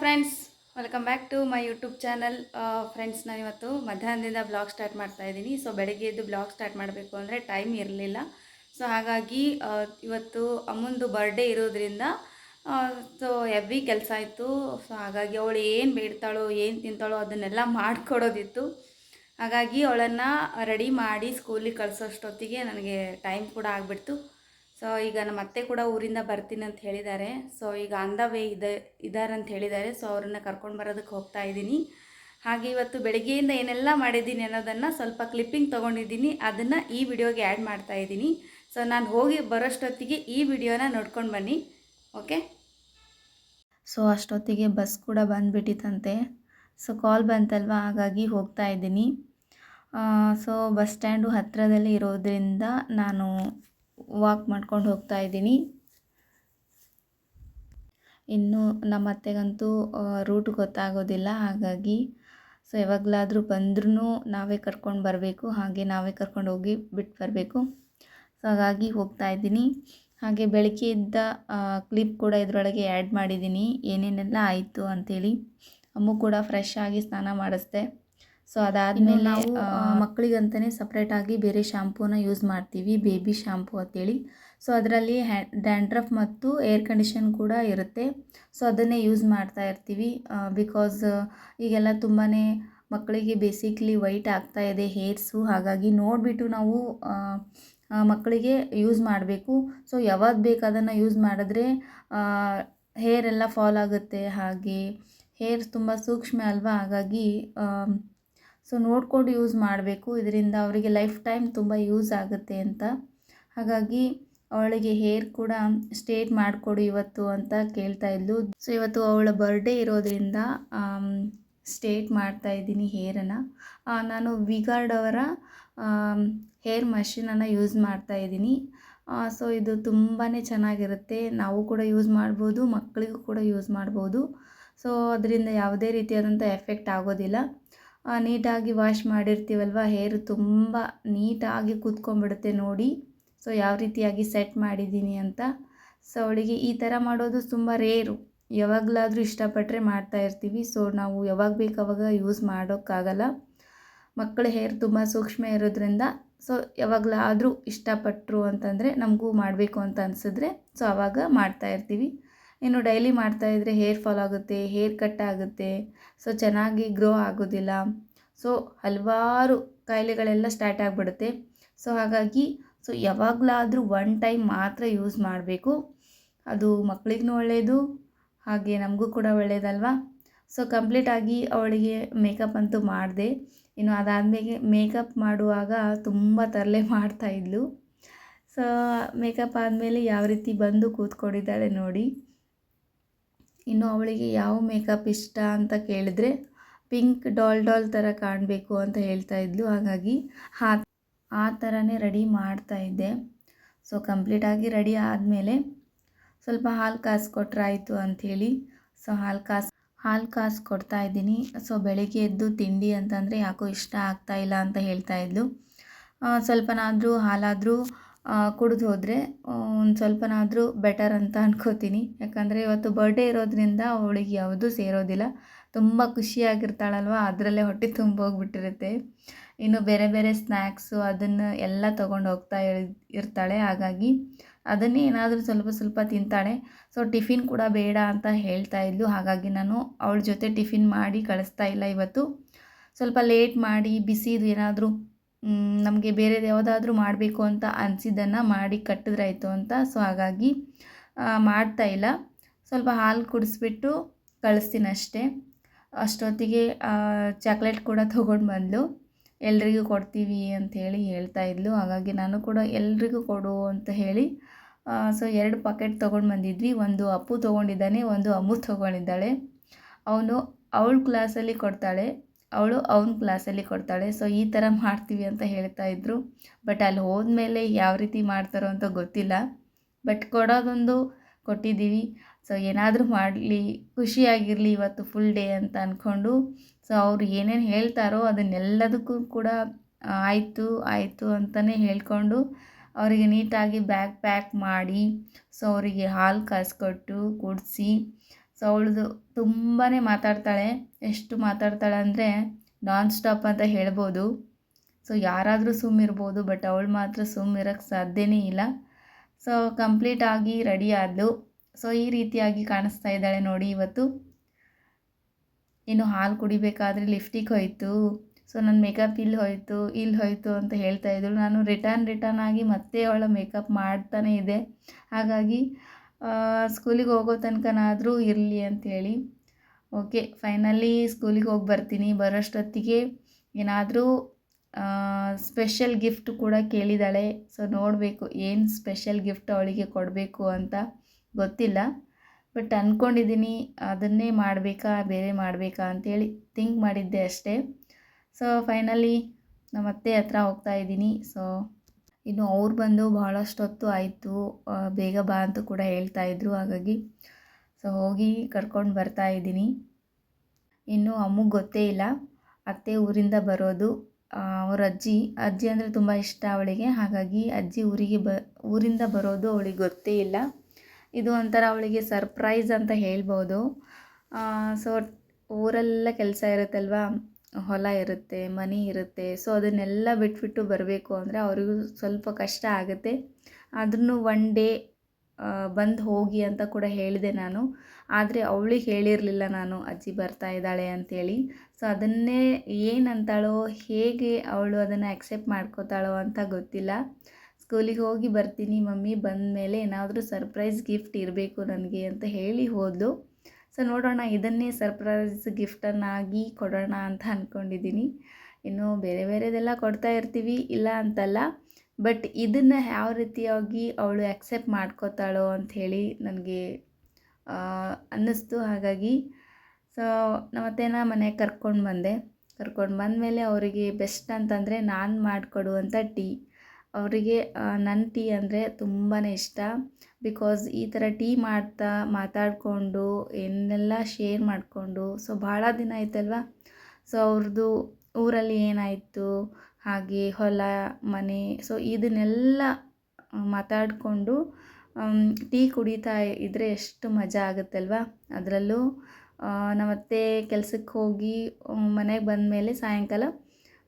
Friends welcome back to my YouTube channel friends ನಾನು ಇವತ್ತು ಮಧ್ಯಾಹ್ನದಿಂದ ಬ್ಲಾಗ್ ಸ್ಟಾರ್ಟ್ ಮಾಡ್ತಾ ಇದ್ದೀನಿ. ಸೊ ಬೆಳಗ್ಗೆ ಎದ್ದು ಬ್ಲಾಗ್ ಸ್ಟಾರ್ಟ್ ಮಾಡಬೇಕು ಅಂದರೆ ಟೈಮ್ ಇರಲಿಲ್ಲ. ಸೊ ಹಾಗಾಗಿ ಇವತ್ತು ಅಮ್ಮಂದು ಬರ್ಡೇ ಇರೋದ್ರಿಂದ ಸೊ ಹೆವಿ ಕೆಲಸ ಇತ್ತು. ಸೊ ಹಾಗಾಗಿ ಅವಳು ಏನು ಬೇಡ್ತಾಳೋ, ಏನು ತಿಂತಾಳೋ ಅದನ್ನೆಲ್ಲ ಮಾಡಿಕೊಡೋದಿತ್ತು. ಹಾಗಾಗಿ ಅವಳನ್ನು ರೆಡಿ ಮಾಡಿ ಸ್ಕೂಲಿಗೆ ಕಳಿಸೋಷ್ಟೊತ್ತಿಗೆ ನನಗೆ ಟೈಮ್ ಕೂಡ ಆಗಿಬಿಡ್ತು. ಸೊ ಈಗ ನಮ್ಮ ಅತ್ತೆ ಕೂಡ ಊರಿಂದ ಬರ್ತೀನಿ ಅಂತ ಹೇಳಿದ್ದಾರೆ. ಸೊ ಈಗ ಆನ್ ದ ವೇ ಇದೆ ಇದ್ದಾರೆ ಅಂತ ಹೇಳಿದ್ದಾರೆ. ಸೊ ಅವ್ರನ್ನ ಕರ್ಕೊಂಡು ಬರೋದಕ್ಕೆ ಹೋಗ್ತಾ ಇದ್ದೀನಿ. ಹಾಗೆ ಇವತ್ತು ಬೆಳಗ್ಗೆಯಿಂದ ಏನೆಲ್ಲ ಮಾಡಿದ್ದೀನಿ ಅನ್ನೋದನ್ನು ಸ್ವಲ್ಪ ಕ್ಲಿಪ್ಪಿಂಗ್ ತೊಗೊಂಡಿದ್ದೀನಿ. ಅದನ್ನು ಈ ವಿಡಿಯೋಗೆ ಆ್ಯಡ್ ಮಾಡ್ತಾ ಇದ್ದೀನಿ. ಸೊ ನಾನು ಹೋಗಿ ಬರೋಷ್ಟೊತ್ತಿಗೆ ಈ ವಿಡಿಯೋನ ನೋಡ್ಕೊಂಡು ಬನ್ನಿ. ಓಕೆ ಸೊ ಅಷ್ಟೊತ್ತಿಗೆ ಬಸ್ ಕೂಡ ಬಂದುಬಿಟ್ಟಿತ್ತಂತೆ. ಸೊ ಕಾಲ್ ಬಂತಲ್ವ? ಹಾಗಾಗಿ ಹೋಗ್ತಾ ಇದ್ದೀನಿ. ಸೊ ಬಸ್ ಸ್ಟ್ಯಾಂಡು ಹತ್ತಿರದಲ್ಲಿ ಇರೋದ್ರಿಂದ ನಾನು ವಾಕ್ ಮಾಡ್ಕೊಂಡು ಹೋಗ್ತಾ ಇದ್ದೀನಿ. ಇನ್ನು ನಮ್ಮ ಅತ್ತೆಗಂತೂ ರೂಟ್ ಗೊತ್ತಾಗೋದಿಲ್ಲ, ಹಾಗಾಗಿ ಸೊ ಯಾವಾಗಲಾದರೂ ಬಂದ್ರೂ ನಾವೇ ಕರ್ಕೊಂಡು ಬರಬೇಕು, ಹಾಗೆ ನಾವೇ ಕರ್ಕೊಂಡು ಹೋಗಿ ಬಿಟ್ಟು ಬರಬೇಕು. ಸೊ ಹಾಗಾಗಿ ಹೋಗ್ತಾ ಇದ್ದೀನಿ. ಹಾಗೆ ಬೆಳಗ್ಗೆ ಇದ್ದ ಕ್ಲಿಪ್ ಕೂಡ ಇದರೊಳಗೆ ಆ್ಯಡ್ ಮಾಡಿದ್ದೀನಿ. ಏನೇನೆಲ್ಲ ಆಯಿತು ಅಂಥೇಳಿ ಅಮ್ಮು ಕೂಡ ಫ್ರೆಶ್ ಆಗಿ ಸ್ನಾನ ಮಾಡಿಸ್ದೆ. ಸೊ ಅದಾದಮೇಲೆ ನಾವು ಮಕ್ಕಳಿಗಂತಲೇ ಸಪ್ರೇಟಾಗಿ ಬೇರೆ ಶಾಂಪೂನ ಯೂಸ್ ಮಾಡ್ತೀವಿ ಬೇಬಿ ಶಾಂಪೂ ಅಂತೇಳಿ. ಸೊ ಅದರಲ್ಲಿ ಹ್ಯಾ ಡ್ಯಾಂಡ್ರಫ್ ಮತ್ತು ಏರ್ ಕಂಡೀಷನ್ ಕೂಡ ಇರುತ್ತೆ. ಸೊ ಅದನ್ನೇ ಯೂಸ್ ಮಾಡ್ತಾ ಇರ್ತೀವಿ. ಬಿಕಾಸ್ ಈಗೆಲ್ಲ ತುಂಬಾ ಮಕ್ಕಳಿಗೆ ಬೇಸಿಕ್ಲಿ ವೈಟ್ ಆಗ್ತಾ ಇದೆ ಹೇರ್ಸು ಹಾಗಾಗಿ ನೋಡಿಬಿಟ್ಟು ನಾವು ಮಕ್ಕಳಿಗೆ ಯೂಸ್ ಮಾಡಬೇಕು. ಸೊ ಯಾವಾಗ ಬೇಕು ಅದನ್ನು ಯೂಸ್ ಮಾಡಿದ್ರೆ ಹೇರ್ ಎಲ್ಲ ಫಾಲ್ ಆಗುತ್ತೆ. ಹಾಗೆ ಹೇರ್ ತುಂಬ ಸೂಕ್ಷ್ಮ ಅಲ್ವಾ? ಹಾಗಾಗಿ ಸೊ ನೋಡಿಕೊಂಡು ಯೂಸ್ ಮಾಡಬೇಕು. ಇದರಿಂದ ಅವರಿಗೆ ಲೈಫ್ ಟೈಮ್ ತುಂಬ ಯೂಸ್ ಆಗುತ್ತೆ ಅಂತ. ಹಾಗಾಗಿ ಅವಳಿಗೆ ಹೇರ್ ಕೂಡ ಸ್ಟ್ರೇಟ್ ಮಾಡಿಕೊಡು ಇವತ್ತು ಅಂತ ಕೇಳ್ತಾ ಇದ್ಲು. ಸೊ ಇವತ್ತು ಅವಳ ಬರ್ಡೇ ಇರೋದ್ರಿಂದ ಸ್ಟೇಟ್ ಮಾಡ್ತಾ ಇದ್ದೀನಿ ಹೇರನ್ನು. ನಾನು ವಿಗಾರ್ಡ್ ಅವರ ಹೇರ್ ಮಷೀನನ್ನು ಯೂಸ್ ಮಾಡ್ತಾ ಇದ್ದೀನಿ. ಸೊ ಇದು ತುಂಬಾ ಚೆನ್ನಾಗಿರುತ್ತೆ. ನಾವು ಕೂಡ ಯೂಸ್ ಮಾಡ್ಬೋದು ಮಕ್ಕಳಿಗೂ ಕೂಡ ಯೂಸ್ ಮಾಡ್ಬೋದು. ಸೊ ಅದರಿಂದ ಯಾವುದೇ ರೀತಿಯಾದಂಥ ಎಫೆಕ್ಟ್ ಆಗೋದಿಲ್ಲ. ನೀಟಾಗಿ ವಾಶ್ ಮಾಡಿರ್ತೀವಲ್ವ? ಹೇರ್ ತುಂಬ ನೀಟಾಗಿ ಕೂತ್ಕೊಂಡ್ಬಿಡುತ್ತೆ ನೋಡಿ. ಸೊ ಯಾವ ರೀತಿಯಾಗಿ ಸೆಟ್ ಮಾಡಿದ್ದೀನಿ ಅಂತ. ಸೊ ಅವಳಿಗೆ ಈ ಥರ ಮಾಡೋದು ತುಂಬ ರೇರು ಯಾವಾಗಲಾದರೂ ಇಷ್ಟಪಟ್ಟರೆ ಮಾಡ್ತಾ ಇರ್ತೀವಿ. ಸೊ ನಾವು ಯಾವಾಗ ಬೇಕು ಅವಾಗ ಯೂಸ್ ಮಾಡೋಕ್ಕಾಗಲ್ಲ. ಮಕ್ಕಳ ಹೇರ್ ತುಂಬ ಸೂಕ್ಷ್ಮ ಇರೋದ್ರಿಂದ. ಸೊ ಯಾವಾಗಲಾದರೂ ಇಷ್ಟಪಟ್ಟರು ಅಂತಂದರೆ ನಮಗೂ ಮಾಡಬೇಕು ಅಂತ ಅನಿಸಿದ್ರೆ ಸೊ ಆವಾಗ ಮಾಡ್ತಾ ಇರ್ತೀವಿ. ಇನ್ನು ಡೈಲಿ ಮಾಡ್ತಾ ಇದ್ದರೆ ಹೇರ್ ಫಾಲ್ ಆಗುತ್ತೆ, ಹೇರ್ ಕಟ್ ಆಗುತ್ತೆ. ಸೊ ಚೆನ್ನಾಗಿ ಗ್ರೋ ಆಗೋದಿಲ್ಲ. ಸೊ ಹಲವಾರು ಕಾಯಿಲೆಗಳೆಲ್ಲ ಸ್ಟಾರ್ಟ್ ಆಗಿಬಿಡುತ್ತೆ. ಸೊ ಹಾಗಾಗಿ ಸೊ ಯಾವಾಗಲಾದರೂ ಒನ್ ಟೈಮ್ ಮಾತ್ರ ಯೂಸ್ ಮಾಡಬೇಕು. ಅದು ಮಕ್ಕಳಿಗೂ ಒಳ್ಳೆಯದು ಹಾಗೆ ನಮಗೂ ಕೂಡ ಒಳ್ಳೆಯದಲ್ವಾ ಸೊ ಕಂಪ್ಲೀಟಾಗಿ ಅವಳಿಗೆ ಮೇಕಪ್ ಅಂತೂ ಮಾಡಿದೆ. ಇನ್ನು ಅದಾದಮೇಲೆ ಮೇಕಪ್ ಮಾಡುವಾಗ ತುಂಬ ತರಲೆ ಮಾಡ್ತಾಯಿದ್ಲು ಸೊ ಮೇಕಪ್ ಆದಮೇಲೆ ಯಾವ ರೀತಿ ಬಂದು ಕೂತ್ಕೊಂಡಿದ್ದಾಳೆ ನೋಡಿ. ಇನ್ನು ಅವಳಿಗೆ ಯಾವ ಮೇಕಪ್ ಇಷ್ಟ ಅಂತ ಕೇಳಿದ್ರೆ ಪಿಂಕ್ ಡಾಲ್ ಡಾಲ್ ಥರ ಕಾಣಬೇಕು ಅಂತ ಹೇಳ್ತಾ ಇದ್ಲು. ಹಾಗಾಗಿ ಆ ಆ ಥರನೇ ರೆಡಿ ಮಾಡ್ತಾ ಇದ್ದೆ. ಸೊ ಕಂಪ್ಲೀಟಾಗಿ ರೆಡಿ ಆದಮೇಲೆ ಸ್ವಲ್ಪ ಹಾಲು ಕಾಸ್ಕೊಟ್ರೆ ಆಯಿತು ಅಂಥೇಳಿ ಸೊ ಹಾಲು ಕಾಸು ಹಾಲು ಕಾಸು ಕೊಡ್ತಾ ಇದ್ದೀನಿ. ಸೊ ಬೆಳಿಗ್ಗೆ ಎದ್ದು ತಿಂಡಿ ಅಂತಂದರೆ ಯಾಕೋ ಇಷ್ಟ ಆಗ್ತಾ ಇಲ್ಲ ಅಂತ ಹೇಳ್ತಾ ಇದ್ಲು. ಸ್ವಲ್ಪನಾದರೂ ಹಾಲಾದರೂ ಕುಡಿದು ಹೋದರೆ ಒಂದು ಸ್ವಲ್ಪನಾದರೂ ಬೆಟರ್ ಅಂತ ಅನ್ಕೋತೀನಿ. ಯಾಕಂದರೆ ಇವತ್ತು ಬರ್ಡೇ ಇರೋದ್ರಿಂದ ಅವಳಿಗೆ ಯಾವುದೂ ಸೇರೋದಿಲ್ಲ. ತುಂಬ ಖುಷಿಯಾಗಿರ್ತಾಳಲ್ವ? ಅದರಲ್ಲೇ ಹೊಟ್ಟೆ ತುಂಬ ಹೋಗ್ಬಿಟ್ಟಿರುತ್ತೆ ಇನ್ನು ಬೇರೆ ಬೇರೆ ಸ್ನ್ಯಾಕ್ಸು ಅದನ್ನು ಎಲ್ಲ ತೊಗೊಂಡು ಹೋಗ್ತಾ ಇರ್- ಇರ್ತಾಳೆ. ಹಾಗಾಗಿ ಅದನ್ನೇ ಏನಾದರೂ ಸ್ವಲ್ಪ ಸ್ವಲ್ಪ ತಿಂತಾಳೆ. ಸೊ ಟಿಫಿನ್ ಕೂಡ ಬೇಡ ಅಂತ ಹೇಳ್ತಾ ಇದ್ಲು. ಹಾಗಾಗಿ ನಾನು ಅವಳ ಜೊತೆ ಟಿಫಿನ್ ಮಾಡಿ ಕಳಿಸ್ತಾ ಇಲ್ಲ ಇವತ್ತು. ಸ್ವಲ್ಪ ಲೇಟ್ ಮಾಡಿ, ಬಿಸಿದು ಏನಾದರೂ ನಮಗೆ ಬೇರೆದು ಯಾವುದಾದ್ರೂ ಮಾಡಬೇಕು ಅಂತ ಅನಿಸಿದ್ದನ್ನು ಮಾಡಿ ಕಟ್ಟಿದ್ರಾಯಿತು ಅಂತ. ಸೊ ಹಾಗಾಗಿ ಮಾಡ್ತಾ ಇಲ್ಲ. ಸ್ವಲ್ಪ ಹಾಲು ಕುಡಿಸ್ಬಿಟ್ಟು ಕಳಿಸ್ತೀನಿ ಅಷ್ಟೇ. ಅಷ್ಟೊತ್ತಿಗೆ ಚಾಕ್ಲೇಟ್ ಕೂಡ ತೊಗೊಂಡು ಬಂದಳು ಎಲ್ರಿಗೂ ಕೊಡ್ತೀವಿ ಅಂತ ಹೇಳಿ ಹೇಳ್ತಾ ಇದ್ಲು. ಹಾಗಾಗಿ ನಾನು ಕೂಡ ಎಲ್ರಿಗೂ ಕೊಡು ಅಂತ ಹೇಳಿ ಸೊ ಎರಡು ಪಾಕೆಟ್ ತೊಗೊಂಡು ಬಂದಿದ್ವಿ. ಒಂದು ಅಪ್ಪು ತೊಗೊಂಡಿದ್ದಾನೆ, ಒಂದು ಅಮ್ಮು ತೊಗೊಂಡಿದ್ದಾಳೆ. ಅವನು ಅವಳ ಕ್ಲಾಸಲ್ಲಿ ಕೊಡ್ತಾಳೆ. ಅವಳು ಅವನ ಕ್ಲಾಸಲ್ಲಿ ಕೊಡ್ತಾಳೆ. ಸೊ ಈ ಥರ ಮಾಡ್ತೀವಿ ಅಂತ ಹೇಳ್ತಾ ಇದ್ರು. ಬಟ್ ಅಲ್ಲಿ ಹೋದ್ಮೇಲೆ ಯಾವ ರೀತಿ ಮಾಡ್ತಾರೋ ಅಂತ ಗೊತ್ತಿಲ್ಲ. ಬಟ್ ಕೊಡೋದೊಂದು ಕೊಟ್ಟಿದ್ದೀವಿ. ಸೊ ಏನಾದರೂ ಮಾಡಲಿ, ಖುಷಿಯಾಗಿರಲಿ ಇವತ್ತು ಫುಲ್ ಡೇ ಅಂತ ಅಂದ್ಕೊಂಡು ಸೊ ಅವ್ರು ಏನೇನು ಹೇಳ್ತಾರೋ ಅದನ್ನೆಲ್ಲದಕ್ಕೂ ಕೂಡ ಆಯಿತು ಆಯಿತು ಅಂತಲೇ ಹೇಳ್ಕೊಂಡು ಅವರಿಗೆ ನೀಟಾಗಿ ಬ್ಯಾಗ್ ಪ್ಯಾಕ್ ಮಾಡಿ ಸೊ ಅವರಿಗೆ ಹಾಲು ಕಾಯಿಸ್ಕೊಟ್ಟು ಕುಡಿಸಿ ಸೊ ಅವಳದು ತುಂಬಾ ಮಾತಾಡ್ತಾಳೆ. ಎಷ್ಟು ಮಾತಾಡ್ತಾಳೆ ಅಂದರೆ ನಾನ್ ಸ್ಟಾಪ್ ಅಂತ ಹೇಳ್ಬೋದು. ಸೊ ಯಾರಾದರೂ ಸುಮ್ಮಿರ್ಬೋದು ಬಟ್ ಅವಳು ಮಾತ್ರ ಸುಮ್ಮಿರೋಕ್ಕೆ ಸಾಧ್ಯನೇ ಇಲ್ಲ. ಸೊ ಕಂಪ್ಲೀಟ್ ಆಗಿ ರೆಡಿ ಆದಳು ಸೊ ಈ ರೀತಿಯಾಗಿ ಕಾಣಿಸ್ತಾ ಇದ್ದಾಳೆ ನೋಡಿ ಇವತ್ತು. ಇನ್ನು ಹಾಲು ಕುಡಿಬೇಕಾದ್ರೆ ಲಿಫ್ಟಿಗೆ ಹೋಯಿತು. ಸೊ ನನ್ನ ಮೇಕಪ್ ಇಲ್ಲಿ ಹೋಯಿತು ಇಲ್ಲಿ ಹೋಯಿತು ಅಂತ ಹೇಳ್ತಾ ಇದ್ದಳು. ನಾನು ರಿಟರ್ನ್ ರಿಟರ್ನ್ ಆಗಿ ಮತ್ತೆ ಅವಳ ಮೇಕಪ್ ಮಾಡ್ತಾನೇ ಇದೆ ಹಾಗಾಗಿ ಸ್ಕೂಲಿಗೆ ಹೋಗೋ ತನಕನಾದರೂ ಇರಲಿ ಅಂಥೇಳಿ ಓಕೆ, ಫೈನಲಿ ಸ್ಕೂಲಿಗೆ ಹೋಗಿ ಬರ್ತೀನಿ. ಬರೋಷ್ಟೊತ್ತಿಗೆ ಏನಾದರೂ ಸ್ಪೆಷಲ್ ಗಿಫ್ಟ್ ಕೂಡ ಕೇಳಿದ್ದಾಳೆ ಸೊ, ನೋಡಬೇಕು ಏನು ಸ್ಪೆಷಲ್ ಗಿಫ್ಟ್ ಅವಳಿಗೆ ಕೊಡಬೇಕು ಅಂತ. ಗೊತ್ತಿಲ್ಲ. ಬಟ್ ಅಂದ್ಕೊಂಡಿದ್ದೀನಿ ಅದನ್ನೇ ಮಾಡಬೇಕಾ, ಬೇರೆ ಮಾಡಬೇಕಾ ಅಂಥೇಳಿ ಥಿಂಕ್ ಮಾಡಿದ್ದೆ ಅಷ್ಟೇ. ಸೊ, ಫೈನಲಿ ನಮ್ಮ ಅತ್ತೆ ಹತ್ರ ಹೋಗ್ತಾ ಇದ್ದೀನಿ. ಸೊ ಇನ್ನು ಅವ್ರು ಬಂದು ಭಾಳಷ್ಟು ಹೊತ್ತು ಆಯಿತು ಬೇಗ ಬಾ ಅಂತ ಕೂಡ ಹೇಳ್ತಾ ಇದ್ರು. ಹಾಗಾಗಿ ಸೊ ಹೋಗಿ ಕರ್ಕೊಂಡು ಬರ್ತಾ ಇದ್ದೀನಿ. ಇನ್ನು ಅಮ್ಮಗೆ ಗೊತ್ತೇ ಇಲ್ಲ. ಅತ್ತೆ ಊರಿಂದ ಬರೋದು ಅವ್ರ ಅಜ್ಜಿ ಅಜ್ಜಿ ಅಂದರೆ ತುಂಬ ಇಷ್ಟ ಅವಳಿಗೆ. ಹಾಗಾಗಿ ಅಜ್ಜಿ ಊರಿಗೆ ಬ, ಊರಿಂದ ಬರೋದು ಅವಳಿಗೆ ಗೊತ್ತೇ ಇಲ್ಲ. ಇದು ಒಂಥರ ಅವಳಿಗೆ ಸರ್ಪ್ರೈಸ್ ಅಂತ ಹೇಳ್ಬೋದು. ಸೊ ಊರೆಲ್ಲ ಕೆಲಸ ಇರುತ್ತಲ್ವಾ? ಹೊಲ ಇರುತ್ತೆ, ಮನೆ ಇರುತ್ತೆ. ಸೊ ಅದನ್ನೆಲ್ಲ ಬಿಟ್ಬಿಟ್ಟು ಬರಬೇಕು ಅಂದರೆ ಅವರಿಗೂ ಸ್ವಲ್ಪ ಕಷ್ಟ ಆಗುತ್ತೆ. ಆದ್ರೂ ಒನ್ ಡೇ ಬಂದು ಹೋಗಿ ಅಂತ ಕೂಡ ಹೇಳಿದೆ ನಾನು. ಆದರೆ ಅವಳಿಗೆ ಹೇಳಿರಲಿಲ್ಲ ನಾನು, ಅಜ್ಜಿ ಬರ್ತಾ ಇದ್ದಾಳೆ ಅಂಥೇಳಿ ಸೊ ಅದನ್ನೇ ಏನಂತಾಳೋ, ಹೇಗೆ ಅವಳು ಅದನ್ನು ಅಕ್ಸೆಪ್ಟ್ ಮಾಡ್ಕೋತಾಳೋ ಅಂತ ಗೊತ್ತಿಲ್ಲ. ಸ್ಕೂಲಿಗೆ ಹೋಗಿ ಬರ್ತೀನಿ, ಮಮ್ಮಿ ಬಂದ ಮೇಲೆ ಏನಾದರೂ ಸರ್ಪ್ರೈಸ್ ಗಿಫ್ಟ್ ಇರಬೇಕು ನನಗೆ ಅಂತ ಹೇಳಿ ಹೋದಳು ಸೊ ನೋಡೋಣ, ಇದನ್ನೇ ಸರ್ಪ್ರೈಸ್ ಗಿಫ್ಟನ್ನಾಗಿ ಕೊಡೋಣ ಅಂತ ಅಂದ್ಕೊಂಡಿದ್ದೀನಿ ಇನ್ನು ಬೇರೆ ಬೇರೆದೆಲ್ಲ ಕೊಡ್ತಾ ಇರ್ತೀವಿ, ಇಲ್ಲ ಅಂತಲ್ಲ. ಬಟ್ ಇದನ್ನು ಯಾವ ರೀತಿಯಾಗಿ ಅವಳು ಆಕ್ಸೆಪ್ಟ್ ಮಾಡ್ಕೋತಾಳೋ ಅಂಥೇಳಿ ನನಗೆ ಅನ್ನಿಸ್ತು ಹಾಗಾಗಿ. ಸೊ ನಮ್ಮತ್ತೇನ ಮನೆಗೆ ಕರ್ಕೊಂಡು ಬಂದೆ. ಕರ್ಕೊಂಡು ಬಂದಮೇಲೆ ಅವರಿಗೆ ಬೆಸ್ಟ್ ಅಂತಂದರೆ ನಾನು ಮಾಡಿಕೊಡುವಂಥ ಟೀ ಅವರಿಗೆ ನನ್ನ ಟೀ ಅಂದರೆ ತುಂಬಾ ಇಷ್ಟ. ಬಿಕಾಸ್ ಈ ಥರ ಟೀ ಮಾಡ್ತಾ, ಮಾತಾಡಿಕೊಂಡು, ಏನೆಲ್ಲ ಶೇರ್ ಮಾಡಿಕೊಂಡು ಸೊ ಭಾಳ ದಿನ ಆಯ್ತಲ್ವ? ಸೊ ಅವ್ರದ್ದು ಊರಲ್ಲಿ ಏನಾಯಿತು? ಹಾಗೆ ಹೊಲ, ಮನೆ ಸೊ ಇದನ್ನೆಲ್ಲ ಮಾತಾಡಿಕೊಂಡು ಟೀ ಕುಡಿತಾ ಇದ್ದರೆ ಎಷ್ಟು ಮಜಾ ಆಗುತ್ತಲ್ವ? ಅದರಲ್ಲೂ ನಮ್ಮತ್ತೆ ಕೆಲಸಕ್ಕೆ ಹೋಗಿ ಮನೆಗೆ ಬಂದಮೇಲೆ ಸಾಯಂಕಾಲ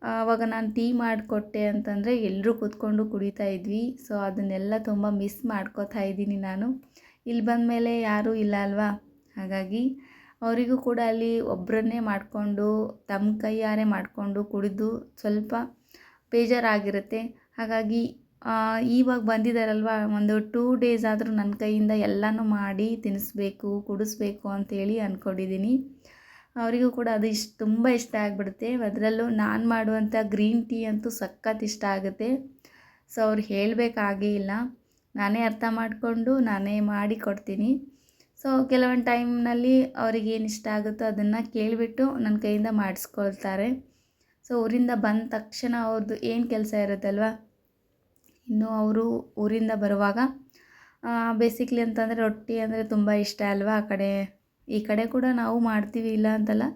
ಆವಾಗ ನಾನು ಟೀ ಮಾಡಿಕೊಟ್ಟೆ ಅಂತಂದರೆ ಎಲ್ಲರೂ ಕೂತ್ಕೊಂಡು ಕುಡಿತಾ ಇದ್ವಿ. ಸೊ ಅದನ್ನೆಲ್ಲ ತುಂಬ ಮಿಸ್ ಮಾಡ್ಕೋತಾ ಇದ್ದೀನಿ ನಾನು. ಇಲ್ಲಿ ಬಂದ ಮೇಲೆ ಯಾರೂ ಇಲ್ಲ ಅಲ್ವಾ? ಹಾಗಾಗಿ ಅವರಿಗೂ ಕೂಡ ಅಲ್ಲಿ ಒಬ್ಬರನ್ನೇ ಮಾಡಿಕೊಂಡು ತಮ್ಮ ಕೈಯಾರೆ ಮಾಡಿಕೊಂಡು ಕುಡಿದು ಸ್ವಲ್ಪ ಬೇಜಾರಾಗಿರುತ್ತೆ. ಹಾಗಾಗಿ ಇವಾಗ ಬಂದಿದ್ದಾರಲ್ವ ಒಂದು ಟೂ ಡೇಸ್ ಆದರೂ ನನ್ನ ಕೈಯಿಂದ ಎಲ್ಲನೂ ಮಾಡಿ ತಿನ್ನಿಸ್ಬೇಕು ಕುಡಿಸ್ಬೇಕು ಅಂತೇಳಿ ಅಂದ್ಕೊಂಡಿದ್ದೀನಿ ಅವರಿಗೂ ಕೂಡ ಅದು ಇಷ್ಟು ತುಂಬ ಇಷ್ಟ ಆಗಿಬಿಡುತ್ತೆ. ಅದರಲ್ಲೂ ನಾನು ಮಾಡುವಂಥ ಗ್ರೀನ್ ಟೀ ಅಂತೂ ಸಖತ್ ಇಷ್ಟ ಆಗುತ್ತೆ. ಸೊ, ಅವ್ರು ಹೇಳಬೇಕಾಗೇ ಇಲ್ಲ. ನಾನೇ ಅರ್ಥ ಮಾಡಿಕೊಂಡು ನಾನೇ ಮಾಡಿ ಕೊಡ್ತೀನಿ. ಸೊ, ಕೆಲವೊಂದು ಟೈಮ್ನಲ್ಲಿ ಅವ್ರಿಗೇನು ಇಷ್ಟ ಆಗುತ್ತೋ ಅದನ್ನು ಕೇಳಿಬಿಟ್ಟು ನನ್ನ ಕೈಯಿಂದ ಮಾಡಿಸ್ಕೊಳ್ತಾರೆ. ಸೊ, ಊರಿಂದ ಬಂದ ತಕ್ಷಣ ಅವ್ರದ್ದು ಏನು ಕೆಲಸ ಇರುತ್ತಲ್ವ? ಇನ್ನು ಅವರು ಊರಿಂದ ಬರುವಾಗ ಬೇಸಿಕ್ಲಿ ಅಂತಂದರೆ ರೊಟ್ಟಿ ಅಂದರೆ ತುಂಬ ಇಷ್ಟ ಅಲ್ವಾ ಆ ಕಡೆ? ಈ ಕಡೆ ಕೂಡ ನಾವು ಮಾಡ್ತೀವಿ ಇಲ್ಲ ಅಂತಲ್ಲ.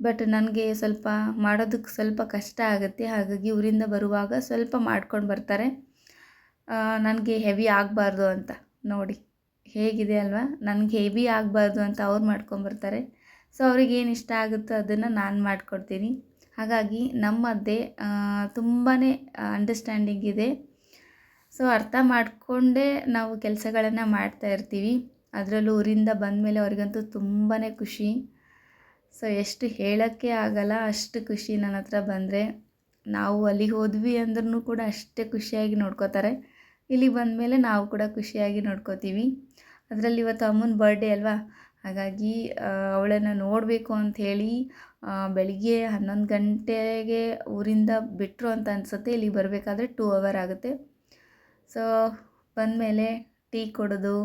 ಬಟ್ ನನಗೆ ಸ್ವಲ್ಪ ಮಾಡೋದಕ್ಕೆ ಸ್ವಲ್ಪ ಕಷ್ಟ ಆಗುತ್ತೆ. ಹಾಗಾಗಿ ಊರಿಂದ ಬರುವಾಗ ಸ್ವಲ್ಪ ಮಾಡ್ಕೊಂಡು ಬರ್ತಾರೆ. ನನಗೆ ಹೆವಿ ಆಗಬಾರ್ದು ಅಂತ. ನೋಡಿ, ಹೇಗಿದೆ ಅಲ್ವಾ? ನನಗೆ ಹೆವಿ ಆಗಬಾರ್ದು ಅಂತ ಅವ್ರು ಮಾಡ್ಕೊಂಬರ್ತಾರೆ ಸೊ ಅವ್ರಿಗೆ ಏನು ಇಷ್ಟ ಆಗುತ್ತೋ ಅದನ್ನು ನಾನು ಮಾಡಿಕೊಡ್ತೀನಿ. ಹಾಗಾಗಿ ನಮ್ಮದೇ ತುಂಬಾ ಅಂಡರ್ಸ್ಟ್ಯಾಂಡಿಂಗ್ ಇದೆ. ಸೊ ಅರ್ಥ ಮಾಡಿಕೊಂಡೇ ನಾವು ಕೆಲಸಗಳನ್ನು ಮಾಡ್ತಾ ಇರ್ತೀವಿ. ಅದರಲ್ಲೂ ಊರಿಂದ ಬಂದಮೇಲೆ ಅವ್ರಿಗಂತೂ ತುಂಬಾ ಖುಷಿ. ಸೊ ಎಷ್ಟು ಹೇಳೋಕ್ಕೆ ಆಗಲ್ಲ, ಅಷ್ಟು ಖುಷಿ ನನ್ನ ಹತ್ರ ಬಂದರೆ. ನಾವು ಅಲ್ಲಿಗೆ ಹೋದ್ವಿ ಅಂದ್ರೂ ಕೂಡ ಅಷ್ಟೇ ಖುಷಿಯಾಗಿ ನೋಡ್ಕೋತಾರೆ. ಇಲ್ಲಿಗೆ ಬಂದಮೇಲೆ ನಾವು ಕೂಡ ಖುಷಿಯಾಗಿ ನೋಡ್ಕೋತೀವಿ. ಅದರಲ್ಲಿ ಇವತ್ತು ಅಮ್ಮನ ಬರ್ಡೇ ಅಲ್ವಾ? ಹಾಗಾಗಿ ಅವಳನ್ನು ನೋಡಬೇಕು ಅಂಥೇಳಿ ಬೆಳಿಗ್ಗೆ ಹನ್ನೊಂದು ಗಂಟೆಗೆ ಊರಿಂದ ಬಿಟ್ಟರು ಅಂತ ಅನಿಸುತ್ತೆ. ಇಲ್ಲಿಗೆ ಬರಬೇಕಾದ್ರೆ ಟೂ ಅವರ್ ಆಗುತ್ತೆ. ಸೊ ಬಂದಮೇಲೆ ಟೀ ಕುಡಿದು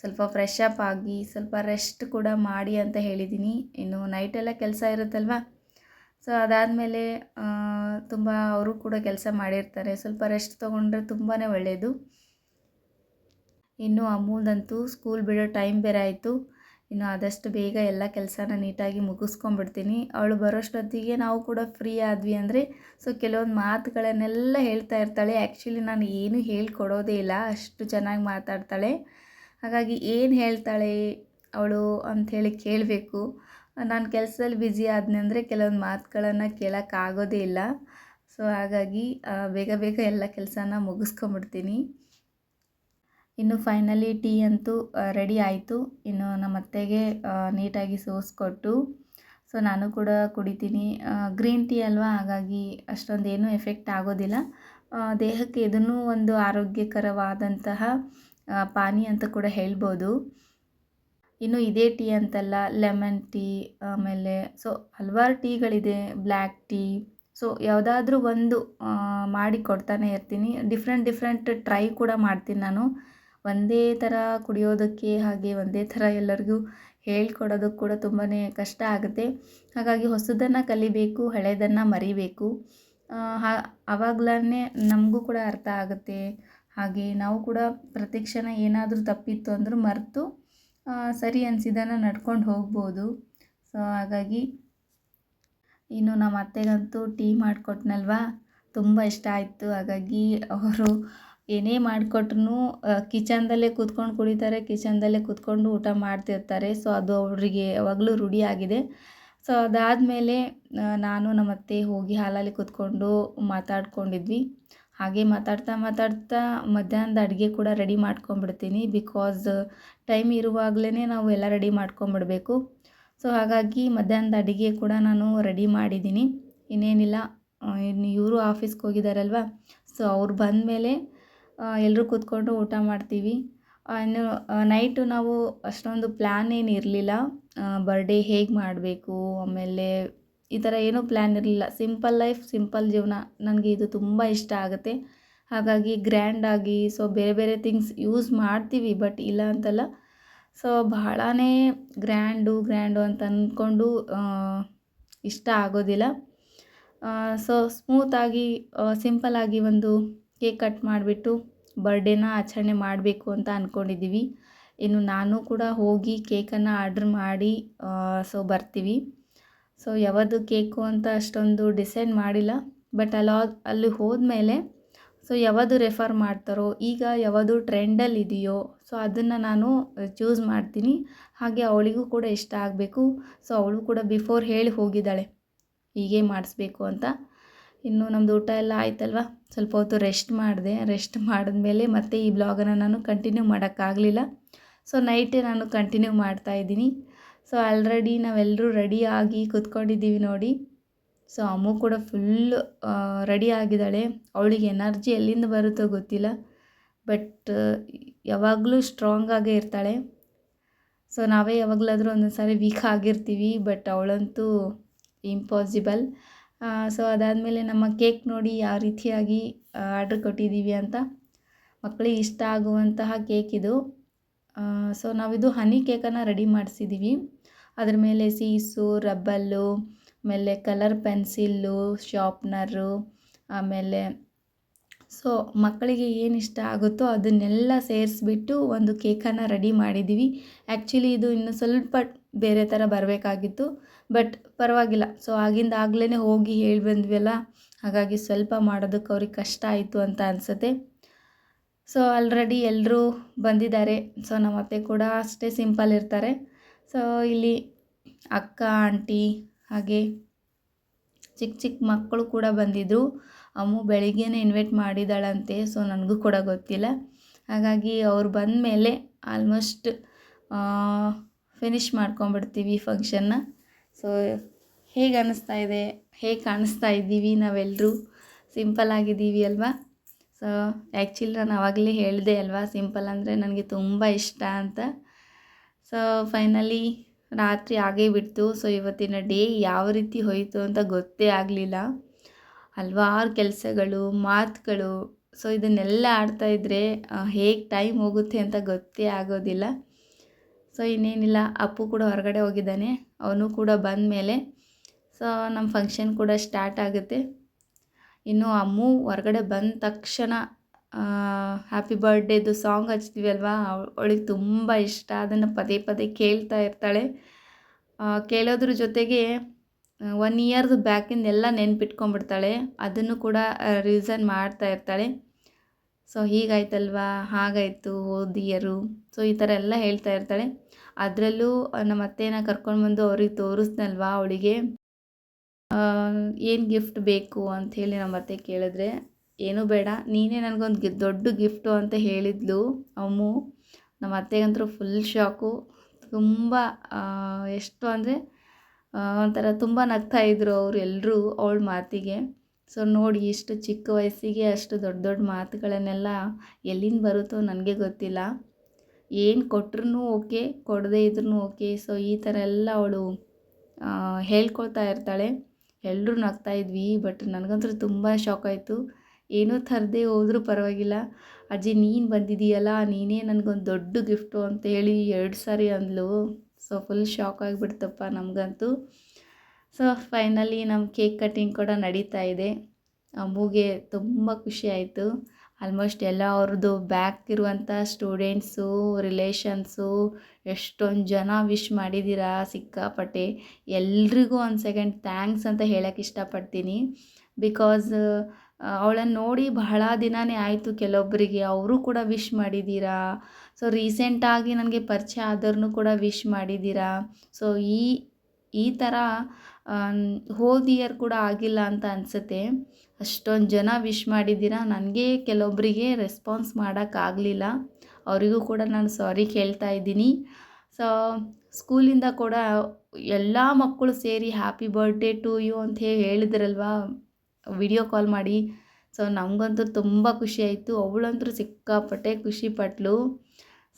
ಸ್ವಲ್ಪ ಫ್ರೆಶ್ ಅಪ್ ಆಗಿ, ಸ್ವಲ್ಪ ರೆಸ್ಟ್ ಕೂಡ ಮಾಡಿ ಅಂತ ಹೇಳಿದ್ದೀನಿ ಇನ್ನು ನೈಟೆಲ್ಲ ಕೆಲಸ ಇರುತ್ತಲ್ವ? ಸೊ ಅದಾದಮೇಲೆ ತುಂಬ ಅವರು ಕೂಡ ಕೆಲಸ ಮಾಡಿರ್ತಾರೆ. ಸ್ವಲ್ಪ ರೆಸ್ಟ್ ತೊಗೊಂಡ್ರೆ ತುಂಬಾ ಒಳ್ಳೆಯದು ಇನ್ನು ಅಮೂಲ್ದಂತೂ ಸ್ಕೂಲ್ ಬಿಡೋ ಟೈಮ್ ಬೇರೆ ಆಯಿತು. ಇನ್ನು ಆದಷ್ಟು ಬೇಗ ಎಲ್ಲ ಕೆಲಸನ ನೀಟಾಗಿ ಮುಗಿಸ್ಕೊಂಡ್ಬಿಡ್ತೀನಿ. ಅವಳು ಬರೋಷ್ಟೊತ್ತಿಗೆ ನಾವು ಕೂಡ ಫ್ರೀ ಆದ್ವಿ ಅಂದರೆ ಸೊ ಕೆಲವೊಂದು ಮಾತುಗಳನ್ನೆಲ್ಲ ಹೇಳ್ತಾ ಇರ್ತಾಳೆ. ಆ್ಯಕ್ಚುಲಿ ನಾನು ಏನು ಹೇಳ್ಕೊಡೋದೇ ಇಲ್ಲ. ಅಷ್ಟು ಚೆನ್ನಾಗಿ ಮಾತಾಡ್ತಾಳೆ. ಹಾಗಾಗಿ ಏನು ಹೇಳ್ತಾಳೆ ಅವಳು ಅಂಥೇಳಿ ಕೇಳಬೇಕು. ನಾನು ಕೆಲಸದಲ್ಲಿ ಬ್ಯುಸಿ ಆದ್ನೆಂದ್ರೆ ಕೆಲವೊಂದು ಮಾತುಗಳನ್ನು ಕೇಳೋಕ್ಕಾಗೋದೇ ಇಲ್ಲ. ಸೊ ಹಾಗಾಗಿ ಬೇಗ ಬೇಗ ಎಲ್ಲ ಕೆಲಸನ ಮುಗಿಸ್ಕೊಂಬಿಡ್ತೀನಿ ಇನ್ನು ಫೈನಲಿ ಟೀ ಅಂತೂ ರೆಡಿ ಆಯಿತು. ಇನ್ನು ನಮ್ಮ ಅತ್ತೆಗೆ ನೀಟಾಗಿ ಸೋಸ್ಕೊಟ್ಟು ಸೊ ನಾನು ಕೂಡ ಕುಡಿತೀನಿ. ಗ್ರೀನ್ ಟೀ ಅಲ್ವಾ? ಹಾಗಾಗಿ ಅಷ್ಟೊಂದು ಏನೂ ಎಫೆಕ್ಟ್ ಆಗೋದಿಲ್ಲ ದೇಹಕ್ಕೆ ಇದನ್ನು ಒಂದು ಆರೋಗ್ಯಕರವಾದಂತಹ ಪಾನೀಯ ಅಂತ ಕೂಡ ಹೇಳ್ಬೋದು. ಇನ್ನು ಇದೇ ಟೀ ಅಂತಲ್ಲ, ಲೆಮನ್ ಟೀ, ಆಮೇಲೆ ಸೊ ಹಲವಾರು ಟೀಗಳಿದೆ, ಬ್ಲ್ಯಾಕ್ ಟೀ. ಸೊ ಯಾವುದಾದ್ರೂ ಒಂದು ಮಾಡಿ ಕೊಡ್ತಾನೆ ಇರ್ತೀನಿ. ಡಿಫ್ರೆಂಟ್ ಡಿಫ್ರೆಂಟ್ ಟ್ರೈ ಕೂಡ ಮಾಡ್ತೀನಿ ನಾನು. ಒಂದೇ ಥರ ಕುಡಿಯೋದಕ್ಕೆ ಹಾಗೆ ಒಂದೇ ಥರ ಎಲ್ಲರಿಗೂ ಹೇಳ್ಕೊಡೋದಕ್ಕೆ ಕೂಡ ತುಂಬಾ ಕಷ್ಟ ಆಗುತ್ತೆ. ಹಾಗಾಗಿ ಹೊಸದನ್ನು ಕಲಿಬೇಕು ಹಳೆಯದನ್ನು ಮರಿಬೇಕು. ಹಾ ಆವಾಗ್ಲೇ ನಮಗೂ ಕೂಡ ಅರ್ಥ ಆಗುತ್ತೆ. ಹಾಗೆ ನಾವು ಕೂಡ ಪ್ರತಿ ಕ್ಷಣ ಏನಾದರೂ ತಪ್ಪಿತ್ತು ಅಂದರೂ ಮರೆತು ಸರಿ ಅನಿಸಿದ್ದನ್ನು ನಡ್ಕೊಂಡು ಹೋಗ್ಬೋದು. ಸೊ ಹಾಗಾಗಿ ಇನ್ನು ನಮ್ಮ ಅತ್ತೆಗಂತೂ ಟೀ ಮಾಡಿಕೊಟ್ನಲ್ವಾ? ತುಂಬ ಇಷ್ಟ ಆಯಿತು. ಹಾಗಾಗಿ ಅವರು ಏನೇ ಮಾಡಿಕೊಟ್ರು ಕಿಚನ್ದಲ್ಲೇ ಕೂತ್ಕೊಂಡು ಕುಡಿತಾರೆ, ಕಿಚನ್ದಲ್ಲೇ ಕೂತ್ಕೊಂಡು ಊಟ ಮಾಡ್ತಿರ್ತಾರೆ. ಸೊ ಅದು ಅವರಿಗೆ ಯಾವಾಗಲೂ ರೂಢಿಯಾಗಿದೆ ಸೊ ಅದಾದಮೇಲೆ ನಾನು ನಮ್ಮ ಅತ್ತೆ ಹೋಗಿ ಹಾಲಲ್ಲಿ ಕೂತ್ಕೊಂಡು ಮಾತಾಡ್ಕೊಂಡಿದ್ವಿ. ಹಾಗೆ ಮಾತಾಡ್ತಾ ಮಾತಾಡ್ತಾ ಮಧ್ಯಾಹ್ನದ ಅಡುಗೆ ಕೂಡ ರೆಡಿ ಮಾಡ್ಕೊಂಬಿಡ್ತೀನಿ ಬಿಕಾಸ್ ಟೈಮ್ ಇರುವಾಗಲೇ ನಾವು ಎಲ್ಲ ರೆಡಿ ಮಾಡ್ಕೊಂಬಿಡಬೇಕು ಸೊ ಹಾಗಾಗಿ ಮಧ್ಯಾಹ್ನದ ಅಡುಗೆ ಕೂಡ ನಾನು ರೆಡಿ ಮಾಡಿದ್ದೀನಿ. ಇನ್ನೇನಿಲ್ಲ ಇನ್ನು ಇವರು ಆಫೀಸ್ಗೆ ಹೋಗಿದ್ದಾರಲ್ವ ಸೊ ಅವ್ರು ಬಂದಮೇಲೆ ಎಲ್ಲರೂ ಕೂತ್ಕೊಂಡು ಊಟ ಮಾಡ್ತೀವಿ. ಇನ್ನು ನೈಟು ನಾವು ಅಷ್ಟೊಂದು ಪ್ಲ್ಯಾನ್ ಏನು ಇರಲಿಲ್ಲ ಬರ್ಡೇ ಹೇಗೆ ಮಾಡಬೇಕು, ಆಮೇಲೆ ಈ ಥರ ಏನೂ ಪ್ಲ್ಯಾನ್ ಇರಲಿಲ್ಲ. ಸಿಂಪಲ್ ಲೈಫ್, ಸಿಂಪಲ್ ಜೀವನ ನನಗೆ ಇದು ತುಂಬ ಇಷ್ಟ ಆಗುತ್ತೆ. ಹಾಗಾಗಿ ಗ್ರ್ಯಾಂಡಾಗಿ ಸೊ ಬೇರೆ ಬೇರೆ ಥಿಂಗ್ಸ್ ಯೂಸ್ ಮಾಡ್ತೀವಿ, ಬಟ್ ಇಲ್ಲ ಅಂತಲ್ಲ. ಸೊ ಬಹಳನೇ ಗ್ರ್ಯಾಂಡು ಗ್ರ್ಯಾಂಡು ಅಂತ ಅಂದ್ಕೊಂಡು ಇಷ್ಟ ಆಗೋದಿಲ್ಲ. ಸೊ ಸ್ಮೂತಾಗಿ ಸಿಂಪಲ್ಲಾಗಿ ಒಂದು ಕೇಕ್ ಕಟ್ ಮಾಡಿಬಿಟ್ಟು ಬರ್ಡೇನ ಆಚರಣೆ ಮಾಡಬೇಕು ಅಂತ ಅಂದ್ಕೊಂಡಿದ್ದೀವಿ ಇನ್ನು ನಾನು ಕೂಡ ಹೋಗಿ ಕೇಕನ್ನು ಆರ್ಡ್ರ್ ಮಾಡಿ ಸೊ ಬರ್ತೀವಿ. ಸೊ ಯಾವುದು ಕೇಕು ಅಂತ ಅಷ್ಟೊಂದು ಡಿಸೈಡ್ ಮಾಡಿಲ್ಲ ಬಟ್ ಅಲ್ಲಿ ಅಲ್ಲಿ ಹೋದ್ಮೇಲೆ ಸೊ ಯಾವುದು ರೆಫರ್ ಮಾಡ್ತಾರೋ, ಈಗ ಯಾವುದು ಟ್ರೆಂಡಲ್ಲಿ ಇದೆಯೋ ಸೊ ಅದನ್ನು ನಾನು ಚೂಸ್ ಮಾಡ್ತೀನಿ. ಹಾಗೆ ಅವಳಿಗೂ ಕೂಡ ಇಷ್ಟ ಆಗಬೇಕು. ಸೊ ಅವಳು ಕೂಡ ಬಿಫೋರ್ ಹೇಳಿ ಹೋಗಿದ್ದಾಳೆ. ಹೀಗೆ ಮಾಡಿಸ್ಬೇಕು ಅಂತ. ಇನ್ನು ನಮ್ಮದು ಊಟ ಎಲ್ಲ ಆಯ್ತಲ್ವ? ಸ್ವಲ್ಪ ಹೊತ್ತು ರೆಸ್ಟ್ ಮಾಡಿದೆ. ರೆಸ್ಟ್ ಮಾಡಿದ್ಮೇಲೆ ಮತ್ತೆ ಈ ಬ್ಲಾಗನ್ನು ನಾನು ಕಂಟಿನ್ಯೂ ಮಾಡೋಕ್ಕಾಗಲಿಲ್ಲ. ಸೊ ನೈಟೇ ನಾನು ಕಂಟಿನ್ಯೂ ಮಾಡ್ತಾ ಇದ್ದೀನಿ. ಸೊ ಆಲ್ರೆಡಿ ನಾವೆಲ್ಲರೂ ರೆಡಿಯಾಗಿ ಕೂತ್ಕೊಂಡಿದ್ದೀವಿ ನೋಡಿ. ಸೊ ಅಮ್ಮು ಕೂಡ ಫುಲ್ ರೆಡಿ ಆಗಿದ್ದಾಳೆ. ಅವಳಿಗೆ ಎನರ್ಜಿ ಎಲ್ಲಿಂದ ಬರುತ್ತೋ ಗೊತ್ತಿಲ್ಲ. ಬಟ್ ಯಾವಾಗಲೂ ಸ್ಟ್ರಾಂಗ್ ಆಗೇ ಇರ್ತಾಳೆ. ಸೊ ನಾವೇ ಯಾವಾಗಲಾದರೂ ಒಂದೊಂದು ಸಾರಿ ವೀಕ್ ಆಗಿರ್ತೀವಿ ಬಟ್ ಅವಳಂತೂ ಇಂಪಾಸಿಬಲ್ ಸೊ ಅದಾದಮೇಲೆ ನಮ್ಮ ಕೇಕ್ ನೋಡಿ ಯಾವ ರೀತಿಯಾಗಿ ಆರ್ಡ್ರ್ ಕೊಟ್ಟಿದ್ದೀವಿ ಅಂತ. ಮಕ್ಕಳಿಗೆ ಇಷ್ಟ ಆಗುವಂತಹ ಕೇಕ್ ಇದು. ಸೊ ನಾವಿದು ಹನಿ ಕೇಕನ್ನು ರೆಡಿ ಮಾಡಿಸಿದ್ದೀವಿ ಅದ್ರ ಮೇಲೆ ಸೀಸು, ರಬ್ಬಲ್ಲು, ಆಮೇಲೆ ಕಲರ್ ಪೆನ್ಸಿಲ್ಲು ಶಾರ್ಪ್ನರು ಆಮೇಲೆ ಸೊ ಮಕ್ಕಳಿಗೆ ಏನು ಇಷ್ಟ ಆಗುತ್ತೋ ಅದನ್ನೆಲ್ಲ ಸೇರಿಸ್ಬಿಟ್ಟು ಒಂದು ಕೇಕನ್ನು ರೆಡಿ ಮಾಡಿದ್ದೀವಿ ಆ್ಯಕ್ಚುಲಿ ಇದು ಇನ್ನು ಸ್ವಲ್ಪ ಬೇರೆ ಥರ ಬರಬೇಕಾಗಿತ್ತು ಬಟ್ ಪರವಾಗಿಲ್ಲ. ಸೊ ಆಗಿಂದ ಆಗಲೇ ಹೋಗಿ ಹೇಳಿ ಬಂದ್ವಲ್ಲ ಹಾಗಾಗಿ ಸ್ವಲ್ಪ ಮಾಡೋದಕ್ಕೆ ಅವ್ರಿಗೆ ಕಷ್ಟ ಆಯಿತು ಅಂತ ಅನಿಸುತ್ತೆ. ಸೊ ಆಲ್ರೆಡಿ ಎಲ್ಲರೂ ಬಂದಿದ್ದಾರೆ. ಸೊ ನಮ್ಮ ಅತ್ತೆ ಕೂಡ ಅಷ್ಟೇ ಸಿಂಪಲ್ ಇರ್ತಾರೆ. ಸೊ ಇಲ್ಲಿ ಅಕ್ಕ, ಆಂಟಿ ಹಾಗೆ ಚಿಕ್ಕ ಚಿಕ್ಕ ಮಕ್ಕಳು ಕೂಡ ಬಂದಿದ್ದರು ಅಮ್ಮು ಬೆಳಿಗ್ಗೆನೇ ಇನ್ವೈಟ್ ಮಾಡಿದ್ದಾಳಂತೆ ಸೊ ನನಗೂ ಕೂಡ ಗೊತ್ತಿಲ್ಲ. ಹಾಗಾಗಿ ಅವ್ರು ಬಂದ ಮೇಲೆ ಆಲ್ಮೋಸ್ಟ್ ಫಿನಿಷ್ ಮಾಡ್ಕೊಂಬಿಡ್ತೀವಿ ಫಂಕ್ಷನ್ನ ಸೊ ಹೇಗೆ ಅನ್ನಿಸ್ತಾ ಇದೆ? ಹೇಗೆ ಕಾಣಿಸ್ತಾ ಇದ್ದೀವಿ ನಾವೆಲ್ಲರೂ ಸಿಂಪಲ್ ಆಗಿದ್ದೀವಿ ಅಲ್ವಾ? ಸೊ ಆ್ಯಕ್ಚುಲಿ ನಾನು ಆವಾಗಲೇ ಹೇಳಿದೆ ಅಲ್ವಾ ಸಿಂಪಲ್ ಅಂದರೆ ನನಗೆ ತುಂಬ ಇಷ್ಟ ಅಂತ. ಸೊ ಫೈನಲಿ ರಾತ್ರಿ ಆಗೇ ಬಿಡ್ತು. ಸೊ ಇವತ್ತಿನ ಡೇ ಯಾವ ರೀತಿ ಹೋಯಿತು ಅಂತ ಗೊತ್ತೇ ಆಗಲಿಲ್ಲ. ಹಲ್ವಾರು ಕೆಲಸಗಳು, ಮಾತುಗಳು ಸೊ ಇದನ್ನೆಲ್ಲ ಆಡ್ತಾ ಇದ್ದರೆ ಹೇಗೆ ಟೈಮ್ ಹೋಗುತ್ತೆ ಅಂತ ಗೊತ್ತೇ ಆಗೋದಿಲ್ಲ. ಸೊ ಇನ್ನೇನಿಲ್ಲ, ಅಪ್ಪು ಕೂಡ ಹೊರಗಡೆ ಹೋಗಿದ್ದಾನೆ, ಅವನು ಕೂಡ ಬಂದ ಮೇಲೆ ಸೊ ನಮ್ಮ ಫಂಕ್ಷನ್ ಕೂಡ ಸ್ಟಾರ್ಟ್ ಆಗುತ್ತೆ. ಇನ್ನು ಅಮ್ಮು ಹೊರಗಡೆ ಬಂದ ತಕ್ಷಣ ಹ್ಯಾಪಿ ಬರ್ಡೇದು ಸಾಂಗ್ ಹಚ್ತೀವಿ ಅಲ್ವಾ ಅವಳಿಗೆ ತುಂಬ ಇಷ್ಟ. ಅದನ್ನು ಪದೇ ಪದೇ ಕೇಳ್ತಾ ಇರ್ತಾಳೆ. ಕೇಳೋದ್ರ ಜೊತೆಗೆ ಒನ್ ಇಯರ್ದು ಬ್ಯಾಕಿಂದ ಎಲ್ಲ ನೆನ್ಪಿಟ್ಕೊಂಡ್ಬಿಡ್ತಾಳೆ. ಅದನ್ನು ಕೂಡ ರೀಸನ್ ಮಾಡ್ತಾ ಇರ್ತಾಳೆ. ಸೊ ಹೀಗಾಯ್ತಲ್ವಾ? ಹಾಗಾಯಿತು ಓದಿಯರು ಸೊ ಈ ಥರ ಎಲ್ಲ ಹೇಳ್ತಾ ಇರ್ತಾಳೆ. ಅದರಲ್ಲೂ ನಮ್ಮ ಅತ್ತೆನ ಕರ್ಕೊಂಡ್ಬಂದು ಅವ್ರಿಗೆ ತೋರಿಸ್ನಲ್ವಾ ಅವಳಿಗೆ? ಏನು ಗಿಫ್ಟ್ ಬೇಕು ಅಂತ ಹೇಳಿ ನಮ್ಮ ಅತ್ತೆ ಕೇಳಿದ್ರೆ, ಏನೂ ಬೇಡ, ನೀನೇ ನನಗೊಂದು ಗಿ, ದೊಡ್ಡ ಗಿಫ್ಟು ಅಂತ ಹೇಳಿದ್ಲು, ಅಮ್ಮು. ನಮ್ಮ ಅತ್ತೆಗಂತೂ ಫುಲ್ ಶಾಕು ತುಂಬ ಎಷ್ಟು ಅಂದರೆ ಒಂಥರ ತುಂಬ ನಗ್ತಾಯಿದ್ರು ಅವರು ಎಲ್ಲರೂ ಅವಳ ಮಾತಿಗೆ. ಸೊ ನೋಡಿ, ಇಷ್ಟು ಚಿಕ್ಕ ವಯಸ್ಸಿಗೆ ಅಷ್ಟು ದೊಡ್ಡ ದೊಡ್ಡ ಮಾತುಗಳನ್ನೆಲ್ಲ ಎಲ್ಲಿಂದ ಬರುತ್ತೋ ನನಗೆ ಗೊತ್ತಿಲ್ಲ. ಏನು ಕೊಟ್ರೂ ಓಕೆ, ಕೊಡದೇ ಇದ್ರೂ ಓಕೆ. ಸೊ ಈ ಥರ ಎಲ್ಲ ಅವಳು ಹೇಳ್ಕೊಳ್ತಾ ಇರ್ತಾಳೆ. ಎಲ್ಲರೂ ನಗ್ತಾ ಇದ್ವಿ ಬಟ್ ನನಗಂತೂ ತುಂಬ ಶಾಕ್ ಆಯಿತು. ಏನೂ ತರದೇ ಹೋದರೂ ಪರವಾಗಿಲ್ಲ. ಅಜ್ಜಿ, ನೀನು ಬಂದಿದ್ದೀಯಲ್ಲ ನೀನೇ ನನಗೊಂದು ದೊಡ್ಡ ಗಿಫ್ಟು ಅಂತೇಳಿ ಎರಡು ಸಾರಿ ಅಂದಳು ಸೊ ಫುಲ್ ಶಾಕ್ ಆಗಿಬಿಡ್ತಪ್ಪ ನಮಗಂತೂ. ಸೊ ಫೈನಲಿ ನಮ್ಮ ಕೇಕ್ ಕಟ್ಟಿಂಗ್ ಕೂಡ ನಡೀತಾ ಇದೆ. ಅಮ್ಮುಗೆ ತುಂಬ ಖುಷಿ ಆಯಿತು. ಆಲ್ಮೋಸ್ಟ್ ಎಲ್ಲ ಅವ್ರದ್ದು ಬ್ಯಾಕ್ ಇರುವಂಥ ಸ್ಟೂಡೆಂಟ್ಸು ರಿಲೇಷನ್ಸು ಎಷ್ಟೊಂದು ಜನ ವಿಶ್ ಮಾಡಿದ್ದೀರಾ ಸಿಕ್ಕಾಪಟ್ಟೆ. ಎಲ್ರಿಗೂ ಒಂದು ಸೆಕೆಂಡ್ ಥ್ಯಾಂಕ್ಸ್ ಅಂತ ಹೇಳೋಕ್ಕೆ ಇಷ್ಟಪಡ್ತೀನಿ. ಬಿಕಾಸ್ ಅವಳನ್ನು ನೋಡಿ ಬಹಳ ದಿನವೇ ಆಯಿತು ಕೆಲವೊಬ್ಬರಿಗೆ ಅವರು ಕೂಡ ವಿಶ್ ಮಾಡಿದ್ದೀರಾ ಸೊ ರೀಸೆಂಟಾಗಿ ನನಗೆ ಪರಿಚಯ ಆದ್ರೂ ಕೂಡ ವಿಶ್ ಮಾಡಿದ್ದೀರಾ ಸೊ ಈ ಈ ಥರ ಹೋದ ಇಯರ್ ಕೂಡ ಆಗಿಲ್ಲ ಅಂತ ಅನಿಸುತ್ತೆ. ಅಷ್ಟೊಂದು ಜನ ವಿಶ್ ಮಾಡಿದ್ದೀರಾ? ನನಗೆ ಕೆಲವೊಬ್ಬರಿಗೆ ರೆಸ್ಪಾನ್ಸ್ ಮಾಡೋಕ್ಕಾಗಲಿಲ್ಲ ಅವರಿಗೂ ಕೂಡ ನಾನು ಸಾರಿ ಕೇಳ್ತಾ ಇದ್ದೀನಿ. ಸೊ, ಸ್ಕೂಲಿಂದ ಕೂಡ ಎಲ್ಲ ಮಕ್ಕಳು ಸೇರಿ ಹ್ಯಾಪಿ ಬರ್ಡೇ ಟು ಯು ಅಂತ ಹೇಳಿ ಹೇಳಿದ್ರಲ್ವಾ? ವಿಡಿಯೋ ಕಾಲ್ ಮಾಡಿ. ಸೊ, ನಮಗಂತೂ ತುಂಬ ಖುಷಿ ಆಯಿತು. ಅವಳಂತೂ ಸಿಕ್ಕಾಪಟ್ಟೆ ಖುಷಿ ಪಟ್ಲು.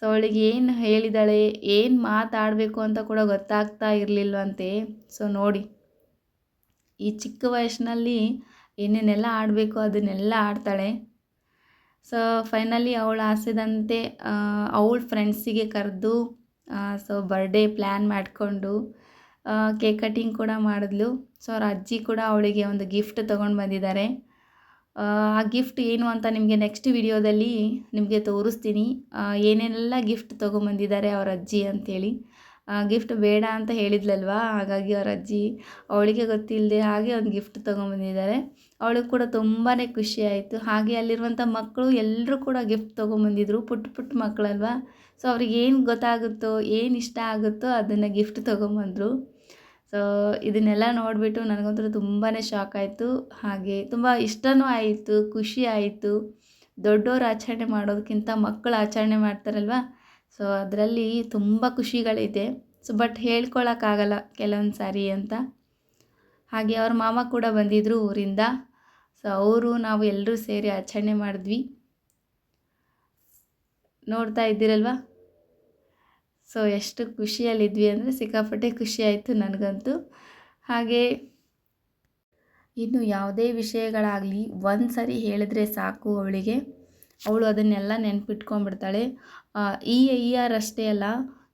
ಸೊ ಅವಳಿಗೆ ಏನು ಹೇಳಿದಾಳೆ, ಏನು ಮಾತಾಡಬೇಕು ಅಂತ ಕೂಡ ಗೊತ್ತಾಗ್ತಾ ಇರಲಿಲ್ವಂತೆ. ಸೊ ನೋಡಿ, ಈ ಚಿಕ್ಕ ವಯಸ್ಸಿನಲ್ಲಿ ಏನೇನೆಲ್ಲ ಆಡಬೇಕು ಅದನ್ನೆಲ್ಲ ಆಡ್ತಾಳೆ. ಸೊ ಫೈನಲಿ ಅವಳು ಆಸೆದಂತೆ ಅವಳ ಫ್ರೆಂಡ್ಸಿಗೆ ಕರೆದು ಸೊ ಬರ್ಡೇ ಪ್ಲ್ಯಾನ್ ಮಾಡಿಕೊಂಡು ಕೇಕ್ ಕಟಿಂಗ್ ಕೂಡ ಮಾಡಿದ್ಲು. ಸೊ ಅವ್ರ ಅಜ್ಜಿ ಕೂಡ ಅವಳಿಗೆ ಒಂದು ಗಿಫ್ಟ್ ತೊಗೊಂಡು ಬಂದಿದ್ದಾರೆ. ಆ ಗಿಫ್ಟ್ ಏನು ಅಂತ ನಿಮಗೆ ನೆಕ್ಸ್ಟ್ ವಿಡಿಯೋದಲ್ಲಿ ನಿಮಗೆ ತೋರಿಸ್ತೀನಿ. ಏನೇನೆಲ್ಲ ಗಿಫ್ಟ್ ತೊಗೊಂಬಂದಿದ್ದಾರೆ ಅವ್ರ ಅಜ್ಜಿ ಅಂಥೇಳಿ ಗಿಫ್ಟ್ ಬೇಡ ಅಂತ ಹೇಳಿದ್ಲಲ್ವಾ? ಹಾಗಾಗಿ ಅವ್ರ ಅಜ್ಜಿ ಅವಳಿಗೆ ಗೊತ್ತಿಲ್ಲದೆ ಹಾಗೆ ಒಂದು ಗಿಫ್ಟ್ ತೊಗೊಂಬಂದಿದ್ದಾರೆ. ಅವಳಿಗೆ ಕೂಡ ತುಂಬಾ ಖುಷಿ ಆಯಿತು. ಹಾಗೆ ಅಲ್ಲಿರುವಂಥ ಮಕ್ಕಳು ಎಲ್ಲರೂ ಕೂಡ ಗಿಫ್ಟ್ ತೊಗೊಂಬಂದಿದ್ರು. ಪುಟ್ಟ ಪುಟ್ಟ ಮಕ್ಕಳಲ್ವಾ? ಸೊ ಅವ್ರಿಗೆ ಏನು ಗೊತ್ತಾಗುತ್ತೋ, ಏನು ಇಷ್ಟ ಆಗುತ್ತೋ ಅದನ್ನು ಗಿಫ್ಟ್ ತೊಗೊಂಬಂದರು. ಸೊ ಇದನ್ನೆಲ್ಲ ನೋಡಿಬಿಟ್ಟು ನನಗಂತೂ ತುಂಬಾ ಶಾಕ್ ಆಯಿತು. ಹಾಗೆ ತುಂಬ ಇಷ್ಟವೂ ಆಯಿತು, ಖುಷಿ ಆಯಿತು. ದೊಡ್ಡವರು ಆಚರಣೆ ಮಾಡೋದಕ್ಕಿಂತ ಮಕ್ಕಳು ಆಚರಣೆ ಮಾಡ್ತಾರಲ್ವ? ಸೊ ಅದರಲ್ಲಿ ತುಂಬ ಖುಷಿಗಳಿದೆ. ಸೊ ಬಟ್ ಹೇಳ್ಕೊಳಕ್ಕಾಗಲ್ಲ ಕೆಲವೊಂದು ಸಾರಿ ಅಂತ. ಹಾಗೆ ಅವ್ರ ಮಾಮ ಕೂಡ ಬಂದಿದ್ದರು ಊರಿಂದ. ಸೊ ಅವರು, ನಾವು ಎಲ್ಲರೂ ಸೇರಿ ಆಚರಣೆ ಮಾಡಿದ್ವಿ. ನೋಡ್ತಾ ಇದ್ದೀರಲ್ವಾ? ಸೊ ಎಷ್ಟು ಖುಷಿಯಲ್ಲಿದ್ವಿ ಅಂದರೆ ಸಿಕ್ಕಾಪಟ್ಟೆ ಖುಷಿ ಆಯಿತು ನನಗಂತೂ. ಹಾಗೆ ಇನ್ನು ಯಾವುದೇ ವಿಷಯಗಳಾಗಲಿ ಒಂದು ಸರಿ ಹೇಳಿದ್ರೆ ಸಾಕು ಅವಳಿಗೆ. ಅವಳು ಅದನ್ನೆಲ್ಲ ನೆನಪಿಟ್ಕೊಂಡ್ಬಿಡ್ತಾಳೆ. ಈ ಇಯರ್ ಅಷ್ಟೇ ಅಲ್ಲ,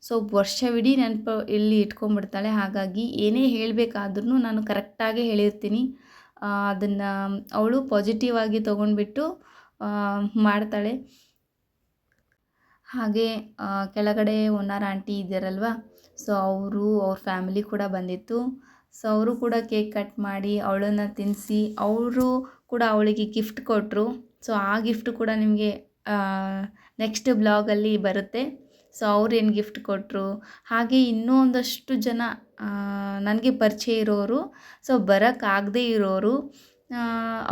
ಸೊ ವರ್ಷವಿಡೀ ನೆನಪು ಇಲ್ಲಿ ಇಟ್ಕೊಂಡ್ಬಿಡ್ತಾಳೆ. ಹಾಗಾಗಿ ಏನೇ ಹೇಳಬೇಕಾದ್ರೂ ನಾನು ಕರೆಕ್ಟಾಗೇ ಹೇಳಿರ್ತೀನಿ. ಅದನ್ನು ಅವಳು ಪಾಸಿಟಿವ್ ಆಗಿ ತೊಗೊಂಡ್ಬಿಟ್ಟು ಮಾಡ್ತಾಳೆ. ಹಾಗೆ ಕೆಳಗಡೆ ಓನರ್ ಆಂಟಿ ಇದ್ದಾರಲ್ವ? ಸೊ ಅವರು ಅವ್ರ ಫ್ಯಾಮಿಲಿ ಕೂಡ ಬಂದಿತ್ತು. ಸೊ ಅವರು ಕೂಡ ಕೇಕ್ ಕಟ್ ಮಾಡಿ ಅವಳನ್ನು ತಿನ್ನಿಸಿ ಅವರು ಕೂಡ ಅವಳಿಗೆ ಗಿಫ್ಟ್ ಕೊಟ್ಟರು ಸೊ ಆ ಗಿಫ್ಟ್ ಕೂಡ ನಿಮಗೆ ನೆಕ್ಸ್ಟ್ ಬ್ಲಾಗಲ್ಲಿ ಬರುತ್ತೆ. ಸೊ ಅವ್ರು ಏನು ಗಿಫ್ಟ್ ಕೊಟ್ಟರು ಹಾಗೆ ಇನ್ನೂ ಒಂದಷ್ಟು ಜನ ನನಗೆ ಪರಿಚಯ ಇರೋರು. ಸೊ ಬರೋಕ್ಕಾಗದೇ ಇರೋರು.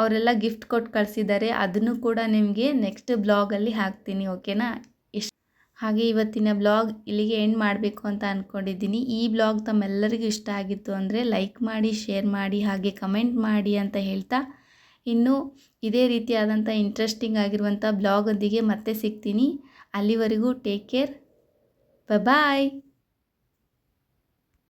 ಅವರೆಲ್ಲ ಗಿಫ್ಟ್ ಕೊಟ್ಟು ಕಳಿಸಿದ್ದಾರೆ. ಅದನ್ನು ಕೂಡ ನಿಮಗೆ ನೆಕ್ಸ್ಟ್ ಬ್ಲಾಗಲ್ಲಿ ಹಾಕ್ತೀನಿ ಓಕೆನಾ ಹಾಗೆ ಇವತ್ತಿನ ಬ್ಲಾಗ್ ಇಲ್ಲಿಗೆ ಎಂಡ್ ಮಾಡಬೇಕು ಅಂತ ಅಂದ್ಕೊಂಡಿದ್ದೀನಿ ಈ ಬ್ಲಾಗ್ ತಮ್ಮೆಲ್ಲರಿಗೂ ಇಷ್ಟ ಆಗಿತ್ತು ಅಂದರೆ ಲೈಕ್ ಮಾಡಿ ಶೇರ್ ಮಾಡಿ, ಹಾಗೆ ಕಮೆಂಟ್ ಮಾಡಿ ಅಂತ ಹೇಳ್ತಾ ಇನ್ನು ಇದೇ ರೀತಿಯಾದಂಥ ಇಂಟ್ರೆಸ್ಟಿಂಗ್ ಆಗಿರುವಂಥ ಬ್ಲಾಗೊಂದಿಗೆ ಮತ್ತೆ ಸಿಗ್ತೀನಿ. ಅಲ್ಲಿವರೆಗೂ ಟೇಕ್ ಕೇರ್ ಬಾಯ್